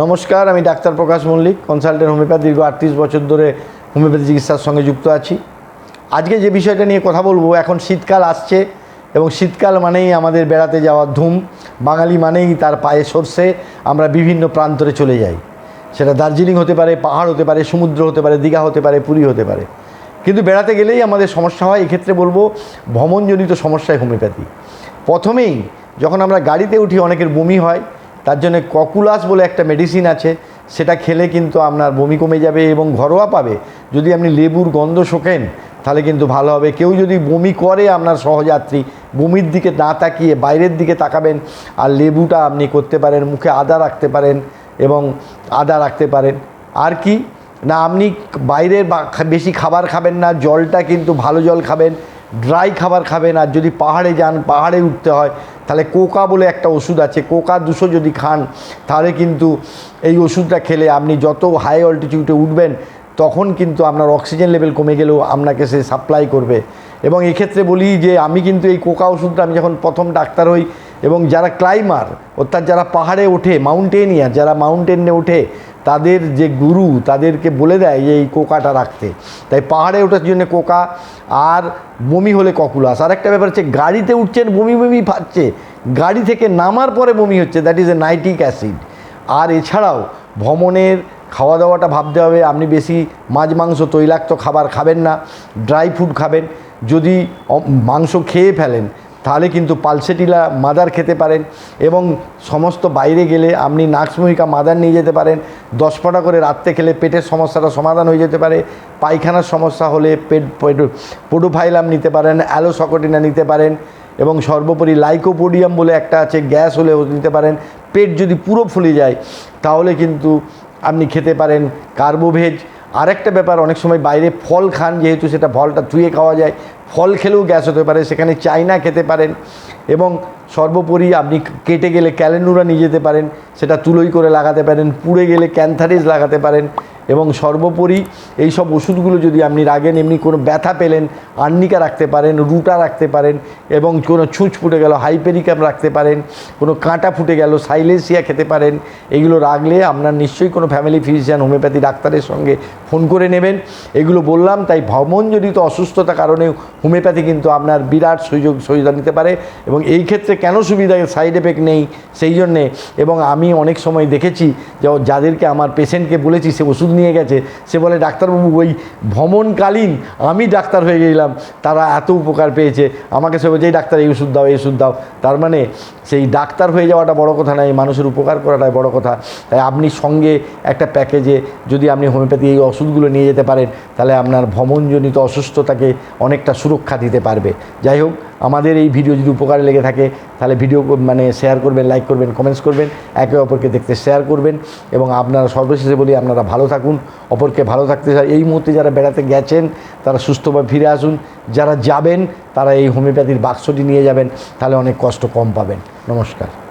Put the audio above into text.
নমস্কার, আমি doctor Prakash Mallick, consultant homeopathy দীর্ঘ আটত্রিশ বছর ধরে হোমিওপ্যাথি চিকিৎসার সঙ্গে যুক্ত আছি। আজকে যে বিষয়টা নিয়ে কথা বলব, এখন শীতকাল আসছে এবং শীতকাল মানেই আমাদের বেড়াতে যাওয়ার ধুম। বাঙালি মানেই তার পায়ে সর্ষে, আমরা বিভিন্ন প্রান্তরে চলে যাই। সেটা দার্জিলিং হতে পারে, পাহাড় হতে পারে, সমুদ্র হতে পারে, দীঘা হতে পারে, পুরী হতে পারে। কিন্তু বেড়াতে গেলেই আমাদের সমস্যা হয়, এক্ষেত্রে বলব ভ্রমণজনিত সমস্যায় হোমিওপ্যাথি। প্রথমেই যখন আমরা গাড়িতে উঠি, অনেকের বমি হয় তার জন্য ককুলাস বলে একটা মেডিসিন আছে, সেটা খেলে কিন্তু আপনার বমি কমে যাবে এবং ঘরোয়া পাবে। যদি আপনি লেবুর গন্ধ শোকেন, তাহলে কিন্তু ভালো হবে। কেউ যদি বমি করে আপনার সহযাত্রী, বমির দিকে না তাকিয়ে বাইরের দিকে তাকাবেন, আর লেবুটা আপনি করতে পারেন, মুখে আদা রাখতে পারেন এবং আদা রাখতে পারেন। আর কি? না, আপনি বাইরের বেশি খাবার খাবেন না, জলটা কিন্তু ভালো জল খাবেন ড্রাই খাবার খাবেন, আর যদি পাহাড়ে যান, পাহাড়ে উঠতে হয় তাহলে কোকা বলে একটা ওষুধ আছে, কোকা দুশো যদি খান, তাহলে কিন্তু এই ওষুধটা খেলে আপনি যত হাই অল্টিটিউডে উঠবেন, তখন কিন্তু আপনার অক্সিজেন লেভেল কমে গেলেও আপনাকে সে সাপ্লাই করবে। এবং এক্ষেত্রে বলি যে, আমি কিন্তু এই কোকা ওষুধটা আমি যখন প্রথম ডাক্তার হই, এবং যারা ক্লাইমার অর্থাৎ যারা পাহাড়ে ওঠে মাউন্টেনিয়ার যারা মাউন্টেনে ওঠে তাদের যে গুরু তাদেরকে বলে দেয় যে এই কোকাটা রাখতে। তাই পাহাড়ে ওঠার জন্য কোকা আর বমি হলে ককুলাস আর একটা ব্যাপার হচ্ছে, গাড়িতে উঠছেন, বমি বমি পাচ্ছে গাড়ি থেকে নামার পরে বমি হচ্ছে that is a nitric acid আর এছাড়াও ভ্রমণের খাওয়া দাওয়াটা ভাবতে হবে, আপনি বেশি মাছ, মাংস, তৈলাক্ত খাবার খাবেন না ড্রাই ফুড খাবেন। যদি মাংস খেয়ে ফেলেন তাহলে কিন্তু পালসেটিলা মাদার খেতে পারেন এবং সমস্ত বাইরে গেলে আপনি নাক্সমহিকা মাদার নিয়ে যেতে পারেন। দশ ফোঁটা করে রাত্রে খেলে পেটের সমস্যাটা সমাধান হয়ে যেতে পারে। পায়খানার সমস্যা হলে পেট পোডোফাইলাম নিতে পারেন, অ্যালোসকটিনা নিতে পারেন এবং সর্বোপরি লাইকোপোডিয়াম বলে একটা আছে, গ্যাস হলে নিতে পারেন। পেট যদি পুরো ফুলে যায়, তাহলে কিন্তু আপনি খেতে পারেন কার্বোভেজ আরেকটা ব্যাপার, অনেক সময় বাইরে ফল খান, যেহেতু সেটা ফলটা ধুয়ে খাওয়া যায়, ফল খেলেও গ্যাস হতে পারে, সেখানে চাইনা খেতে পারেন এবং সর্বোপরি আপনি কেটে গেলে ক্যালেন্ডুরা নিয়ে যেতে পারেন, সেটা তুলোই করে লাগাতে পারেন, পুড়ে গেলে ক্যান্থারিস লাগাতে পারেন এবং সর্বোপরি এই সব ওষুধগুলো যদি আপনি রাখেন এমনি কোনো ব্যথা পেলেন, আর্নিকা রাখতে পারেন, রুটা রাখতে পারেন, এবং কোনো ছুঁচ ফুটে গেল, হাইপেরিকাম রাখতে পারেন, কোনো কাঁটা ফুটে গেল, সাইলেসিয়া খেতে পারেন, এগুলো রাখলে আপনার নিশ্চয়ই কোনো ফ্যামিলি ফিজিশিয়ান হোমিওপ্যাথি ডাক্তারের সঙ্গে ফোন করে নেবেন। এগুলো বললাম, তাই ভ্রমণজনিত অসুস্থতা কারণে হোমিওপ্যাথি কিন্তু আপনার বিরাট সুযোগ, সুবিধা নিতে পারে, এবং এই ক্ষেত্রে কেন সুবিধা সাইড এফেক্ট নেই, সেই জন্যে, এবং আমি অনেক সময় দেখেছি, যে যাদেরকে আমার পেশেন্টকে বলেছি, সে ওষুধ নিয়ে গেছে। সে বলে, ডাক্তারবাবু, ওই ভ্রমণকালীন আমি ডাক্তার হয়ে গেলাম। তারা এত উপকার পেয়েছে। আমাকে সে বলছে, "এই ডাক্তার, এই ওষুধ দাও, এই ওষুধ দাও। তার মানে সেই ডাক্তার হয়ে যাওয়াটা বড় কথা নয় মানুষের উপকার করাটাই বড় কথা। তাই আপনি সঙ্গে একটা প্যাকেজে যদি আপনি হোমিওপ্যাথি এই ওষুধগুলো নিয়ে যেতে পারেন, তাহলে আপনার ভ্রমণজনিত অসুস্থতাকে অনেকটা সুরক্ষা দিতে পারবে। যাই হোক আমাদের এই ভিডিও যদি উপকারে লেগে থাকে, তাহলে ভিডিও মানে শেয়ার করবেন লাইক করবেন কমেন্টস করবেন, একে অপরকে দেখতে শেয়ার করবেন এবং আপনারা সর্বশেষে বলি আপনারা ভালো থাকুন, অপরকে ভালো থাকতে চাই। এই মুহূর্তে যারা বেড়াতে গেছেন, তারা সুস্থভাবে ফিরে আসুন। যারা যাবেন, তারা এই হোমিওপ্যাথির বাক্সটি নিয়ে যাবেন, তাহলে অনেক কষ্ট কম পাবেন। নমস্কার।